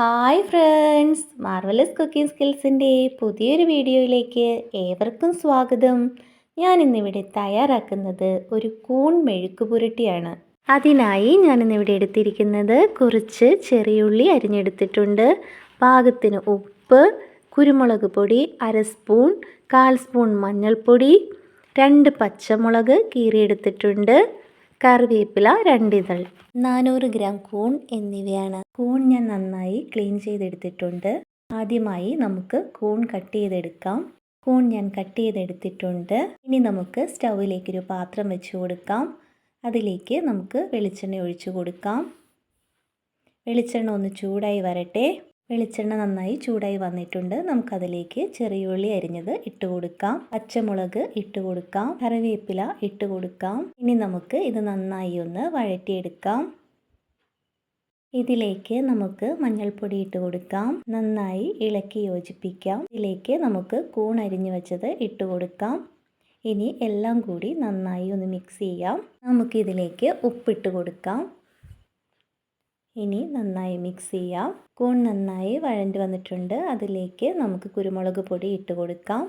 Hi friends marvellous cooking സ്കിൽസിന്റെ പുതിയൊരു വീഡിയോയിലേക്ക് ഏവർക്കും സ്വാഗതം. ഞാൻ ഇന്നിവിടെ തയ്യാറാക്കുന്നത് ഒരു കൂൺ മെഴുക്ക് പുരട്ടിയാണ്. അതിനായി ഞാനിന്നിവിടെ എടുത്തിരിക്കുന്നത് കുറച്ച് ചെറിയുള്ളി അരിഞ്ഞെടുത്തിട്ടുണ്ട്. പാകത്തിന് ഉപ്പ് കുരുമുളക് പൊടി അര സ്പൂൺ കാൽ സ്പൂൺ മഞ്ഞൾപ്പൊടി രണ്ട് പച്ചമുളക് കീറിയെടുത്തിട്ടുണ്ട്. കറിവേപ്പില രണ്ടിതൾ നാനൂറ് ഗ്രാം കൂൺ എന്നിവയാണ്. കൂൺ ഞാൻ നന്നായി ക്ലീൻ ചെയ്തെടുത്തിട്ടുണ്ട്. ആദ്യമായി നമുക്ക് കൂൺ കട്ട് ചെയ്തെടുക്കാം. കൂൺ ഞാൻ കട്ട് ചെയ്തെടുത്തിട്ടുണ്ട്. ഇനി നമുക്ക് സ്റ്റൗവിലേക്കൊരു പാത്രം വെച്ച് കൊടുക്കാം. അതിലേക്ക് നമുക്ക് വെളിച്ചെണ്ണ ഒഴിച്ചു കൊടുക്കാം. വെളിച്ചെണ്ണ ഒന്ന് ചൂടായി വരട്ടെ. വെളിച്ചെണ്ണ നന്നായി ചൂടായി വന്നിട്ടുണ്ട്. നമുക്കതിലേക്ക് ചെറിയുള്ളി അരിഞ്ഞത് ഇട്ട് കൊടുക്കാം. പച്ചമുളക് ഇട്ട് കൊടുക്കാം. കറിവേപ്പില ഇട്ട് കൊടുക്കാം. ഇനി നമുക്ക് ഇത് നന്നായി ഒന്ന് വഴറ്റിയെടുക്കാം. ഇതിലേക്ക് നമുക്ക് മഞ്ഞൾപ്പൊടി ഇട്ട് കൊടുക്കാം. നന്നായി ഇളക്കി യോജിപ്പിക്കാം. ഇതിലേക്ക് നമുക്ക് കൂൺ അരിഞ്ഞു വെച്ചത് ഇട്ട് കൊടുക്കാം. ഇനി എല്ലാം കൂടി നന്നായി ഒന്ന് മിക്സ് ചെയ്യാം. നമുക്കിതിലേക്ക് ഉപ്പിട്ട് കൊടുക്കാം. ഇനി നന്നായി മിക്സ് ചെയ്യാം. കൂൺ നന്നായി വഴണ്ട് വന്നിട്ടുണ്ട്. അതിലേക്ക് നമുക്ക് കുരുമുളക് പൊടി ഇട്ട് കൊടുക്കാം.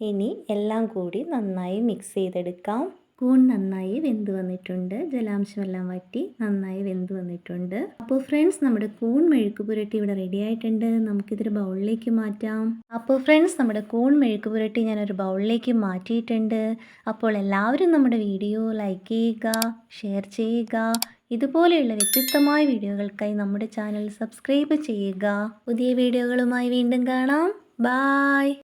ഇനി എല്ലാം കൂടി നന്നായി മിക്സ് ചെയ്തെടുക്കാം. കൂൺ നന്നായി വെന്ത് വന്നിട്ടുണ്ട്. ജലാംശമെല്ലാം വറ്റി നന്നായി വെന്ത് വന്നിട്ടുണ്ട്. അപ്പോൾ ഫ്രണ്ട്സ് നമ്മുടെ കൂൺ മെഴുക്ക് പുരട്ടി ഇവിടെ റെഡി ആയിട്ടുണ്ട്. നമുക്കിതൊരു ബൗളിലേക്ക് മാറ്റാം. അപ്പോൾ ഫ്രണ്ട്സ് നമ്മുടെ കൂൺ മെഴുക്ക് പുരട്ടി ഞാനൊരു ബൗളിലേക്ക് മാറ്റിയിട്ടുണ്ട്. അപ്പോൾ എല്ലാവരും നമ്മുടെ വീഡിയോ ലൈക്ക് ചെയ്യുക ഷെയർ ചെയ്യുക. ഇതുപോലെയുള്ള വ്യത്യസ്തമായ വീഡിയോകൾക്കായി നമ്മുടെ ചാനൽ സബ്സ്ക്രൈബ് ചെയ്യുക. പുതിയ വീഡിയോകളുമായി വീണ്ടും കാണാം. ബായ്